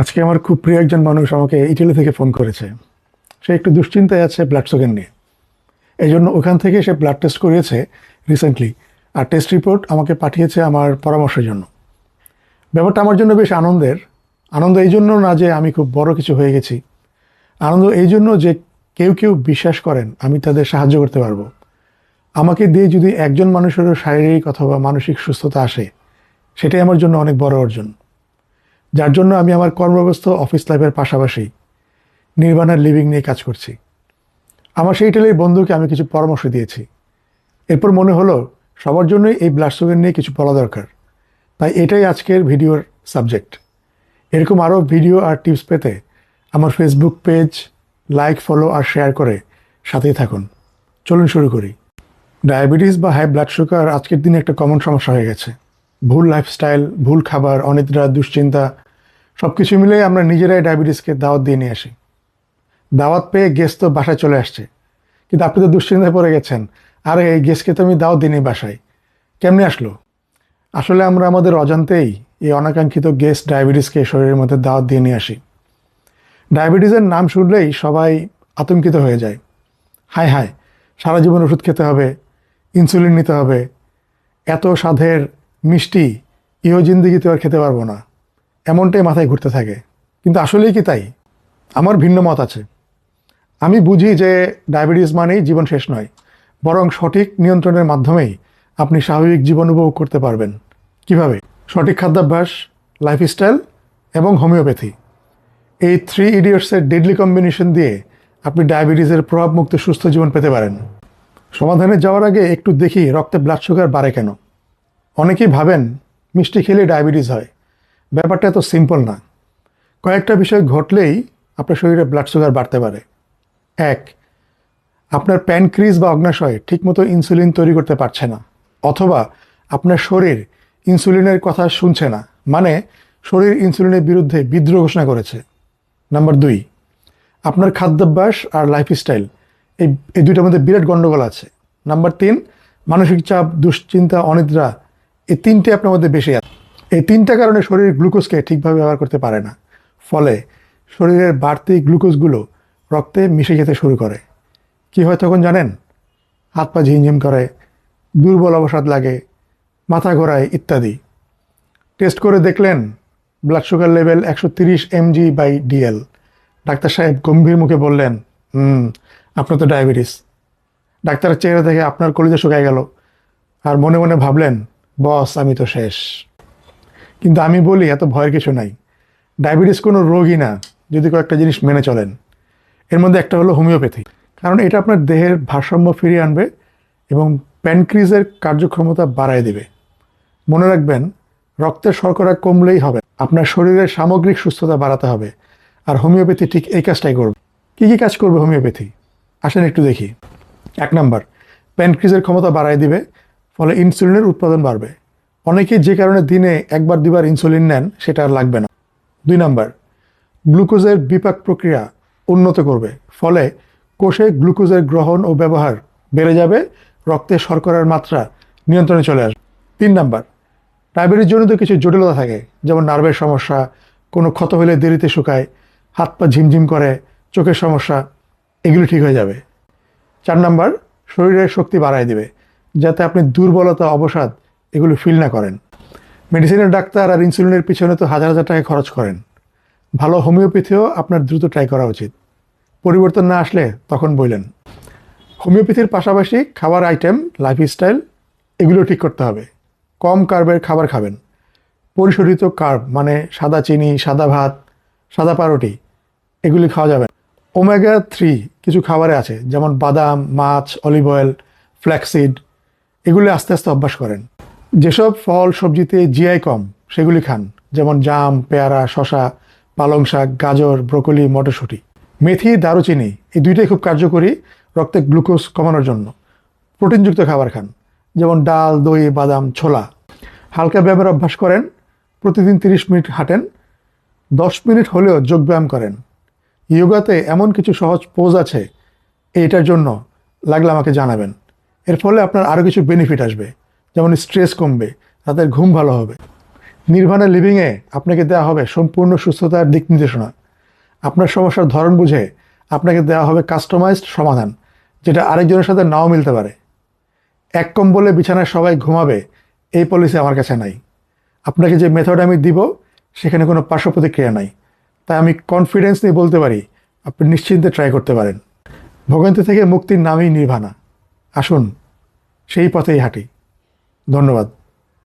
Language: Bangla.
আজকে আমার খুব প্রিয় একজন মানুষ আমাকে ইটালি থেকে ফোন করেছে। সে একটু দুশ্চিন্তায় আছে ব্লাড সুগার নিয়ে। এই জন্য ওখান থেকে সে ব্লাড টেস্ট করিয়েছে রিসেন্টলি আর টেস্ট রিপোর্ট আমাকে পাঠিয়েছে আমার পরামর্শের জন্য। ব্যাপারটা আমার জন্য বেশ আনন্দের। আনন্দ এই জন্য না যে আমি খুব বড় কিছু হয়ে গেছি। আনন্দ এই জন্য যে কেউ কেউ বিশ্বাস করেন, আমি তাদের সাহায্য করতে পারব। আমাকে দিয়ে যদি একজন মানুষেরও শারীরিক অথবা মানসিক সুস্থতা আসে, সেটাই আমার জন্য অনেক বড় অর্জন। যার জন্য আমি আমার কর্মব্যস্ত অফিস লাইফের পাশাপাশি নির্বাণার লিভিং নিয়ে কাজ করছি। আমার সেই বন্ধুকে আমি কিছু পরামর্শ দিয়েছি। এরপর মনে হলো সবার জন্যই এই ব্লাড সুগার নিয়ে কিছু বলা দরকার। তাই এটাই আজকের ভিডিওর সাবজেক্ট। এরকম আরও ভিডিও আর টিপস পেতে আমার ফেসবুক পেজ লাইক, ফলো আর শেয়ার করে সাথেই থাকুন। চলুন শুরু করি। ডায়াবেটিস বা হাই ব্লাড সুগার আজকের দিনে একটা কমন সমস্যা হয়ে গেছে। ভুল লাইফস্টাইল ভুল খাবার, অনিদ্রা, দুশ্চিন্তা সব কিছু মিলিয়ে আমরা নিজেরাই ডায়াবেটিসকে দাওয়াত দিয়ে নিয়ে আসি। দাওয়াত পেয়ে গেস্ট তো বাসায় চলে আসছে। কিন্তু আপনি তো দুশ্চিন্তায় পড়ে গেছেন। আরে, এই গেস্টকে তো আমি দাওয়াত দিইনি বাসায়। কেমনি আসলো? আসলে আমরা আমাদের অজান্তেই এই অনাকাঙ্ক্ষিত গেস্ট ডায়াবেটিসকে শরীরের মধ্যে দাওয়াত দিয়ে নিয়ে আসি। ডায়াবেটিসের নাম শুনলেই সবাই আতঙ্কিত হয়ে যায়। হায় হায় সারা জীবন ওষুধ খেতে হবে ইনসুলিন নিতে হবে, এত স্বাদের মিষ্টি, ইহো জিন্দিগিতে আর খেতে পারব না। এমনটাই মাথায় ঘুরতে থাকে। কিন্তু আসলেই কি তাই? আমার ভিন্ন মত আছে। আমি বুঝি যে ডায়াবেটিস মানেই জীবন শেষ নয়, বরং সঠিক নিয়ন্ত্রণের মাধ্যমেই আপনি স্বাভাবিক জীবন উপভোগ করতে পারবেন। কীভাবে? সঠিক খাদ্যাভ্যাস লাইফস্টাইল এবং হোমিওপ্যাথি। এই থ্রি ইডিয়টসের ডেডলি কম্বিনেশন দিয়ে আপনি ডায়াবেটিসের প্রভাবমুক্ত সুস্থ জীবন পেতে পারেন। সমাধানে যাওয়ার আগে একটু দেখি রক্তে ব্লাড সুগার বাড়ে কেন। অনেকেই ভাবেন মিষ্টি খেলে ডায়াবেটিস হয়। ব্যাপারটা এত সিম্পল না। কয়েকটা বিষয় ঘটলেই আপনার শরীরে ব্লাড সুগার বাড়তে পারে। এক, আপনার প্যানক্রিজ বা অগ্নাশয় ঠিকমতো ইনসুলিন তৈরি করতে পারছে না, অথবা আপনার শরীর ইনসুলিনের কথা শুনছে না মানে শরীর ইনসুলিনের বিরুদ্ধে বিদ্রোহ ঘোষণা করেছে। নাম্বার দুই, আপনার খাদ্যাভ্যাস আর লাইফস্টাইল এই এই দুইটার মধ্যে বিরাট গণ্ডগোল আছে। নাম্বার তিন, মানসিক চাপ, দুশ্চিন্তা, অনিদ্রা এই তিনটে আপনার মধ্যে বেশি আছে। এই তিনটা কারণে শরীর গ্লুকোজকে ঠিকভাবে ব্যবহার করতে পারে না। ফলে শরীরের বাড়তি গ্লুকোজগুলো রক্তে মিশে যেতে শুরু করে। কি হয় তখন জানেন? হাত পা ঝিমঝিম করে, দুর্বল অবসাদ লাগে, মাথা ঘোরায় ইত্যাদি। টেস্ট করে দেখলেন ব্লাড সুগার লেভেল একশো তিরিশ এমজি বাই ডিএল ডাক্তার সাহেব গম্ভীর মুখে বললেন, হুম, আপনার তো ডায়াবেটিস। ডাক্তারের চেহারা দেখে আপনার কলিজা শুকায় গেল। আর মনে মনে ভাবলেন বস, আমি তো শেষ। কিন্তু আমি বলি, এত ভয়ের কিছু নাই। ডায়াবেটিস কোনো রোগই না, যদি কয়েকটা জিনিস মেনে চলেন। এর মধ্যে একটা হলো হোমিওপ্যাথি। কারণ এটা আপনার দেহের ভারসাম্য ফিরিয়ে আনবে এবং প্যানক্রিজের কার্যক্ষমতা বাড়ায় দেবে। মনে রাখবেন, রক্তের শর্করা কমলেই হবে। আপনার শরীরের সামগ্রিক সুস্থতা বাড়াতে হবে। আর হোমিওপ্যাথি ঠিক এই কাজটাই করবে। কী কী কাজ করবে হোমিওপ্যাথি? আসেন একটু দেখি। এক নাম্বার, প্যানক্রিজের ক্ষমতা বাড়ায় দিবে। ফলে ইনসুলিনের উৎপাদন বাড়বে। অনেকেই যে কারণে দিনে একবার, দুবার ইনসুলিন নেন, সেটা আর লাগবে না। দুই নাম্বার, গ্লুকোজের বিপাক প্রক্রিয়া উন্নত করবে, ফলে কোষে গ্লুকোজের গ্রহণ ও ব্যবহার বেড়ে যাবে, রক্তে শর্করার মাত্রা নিয়ন্ত্রণে চলে আসবে। তিন নাম্বার জনিত কিছু জটিলতা থাকে, যেমন নার্ভের সমস্যা, কোনো ক্ষত হলে দেরিতে শুকায়, হাত পা ঝিমঝিম করে, চোখের সমস্যা, এগুলি ঠিক হয়ে যাবে। চার নাম্বার, শরীরের শক্তি বাড়ায় দিবে যাতে আপনি দুর্বলতা, অবসাদ এগুলো ফিল না করেন। মেডিসিনের ডাক্তার আর ইনসুলিনের পিছনে তো হাজার হাজার টাকা খরচ করেন। ভালো হোমিওপ্যাথিও আপনার দ্রুত ট্রাই করা উচিত। পরিবর্তন না আসলে তখন বললেন হোমিওপ্যাথির পাশাপাশি খাবার আইটেম লাইফস্টাইল এগুলো ঠিক করতে হবে। কম কার্বের খাবার খাবেন। পরিশোধিত কার্ব মানে সাদা চিনি, সাদা ভাত, সাদা পাউরুটি এগুলি খাওয়া যাবে। ওমেগা থ্রি কিছু খাবারে আছে, যেমন বাদাম, মাছ অলিভ অয়েল ফ্ল্যাক্সিড এগুলি আস্তে আস্তে অভ্যাস করেন। যেসব ফল, সবজিতে জিআই কম, সেগুলি খান। যেমন জাম, পেয়ারা শশা পালং শাক, গাজর, ব্রোকলি, মটরশুঁটি। মেথি, দারুচিনি, এই দুইটাই খুব কার্যকরী রক্তে গ্লুকোজ কমানোর জন্য। প্রোটিনযুক্ত খাবার খান। যেমন ডাল, দই, বাদাম, ছোলা। হালকা ব্যায়ামের অভ্যাস করেন। প্রতিদিন তিরিশ মিনিট হাঁটেন। দশ মিনিট হলেও যোগব্যায়াম করেন। ইয়োগাতে এমন কিছু সহজ পোজ আছে, এইটার জন্য লাগলে আমাকে জানাবেন। এর ফলে আপনার আরও কিছু বেনিফিট আসবে। যেমন স্ট্রেস কমবে, তাদের ঘুম ভালো হবে। নির্ভানা লিভিংয়ে আপনাকে দেওয়া হবে সম্পূর্ণ সুস্থতার দিক নির্দেশনা। আপনার সমস্যার ধরন বুঝে আপনাকে দেওয়া হবে কাস্টমাইজড সমাধান, যেটা আরেকজনের সাথে নাও মিলতে পারে। এক কম্বলে বিছানায় সবাই ঘুমাবে, এই পলিসি আমার কাছে নাই। আপনাকে যে মেথড আমি দিব, সেখানে কোনো পার্শ্ব প্রতিক্রিয়া নাই। তাই আমি কনফিডেন্স নিয়ে বলতে পারি, আপনি নিশ্চিন্তে ট্রাই করতে পারেন। ভোগান্তি থেকে মুক্তির নামই নির্ভানা আসুন সেই পথেই হাঁটি। ধন্যবাদ।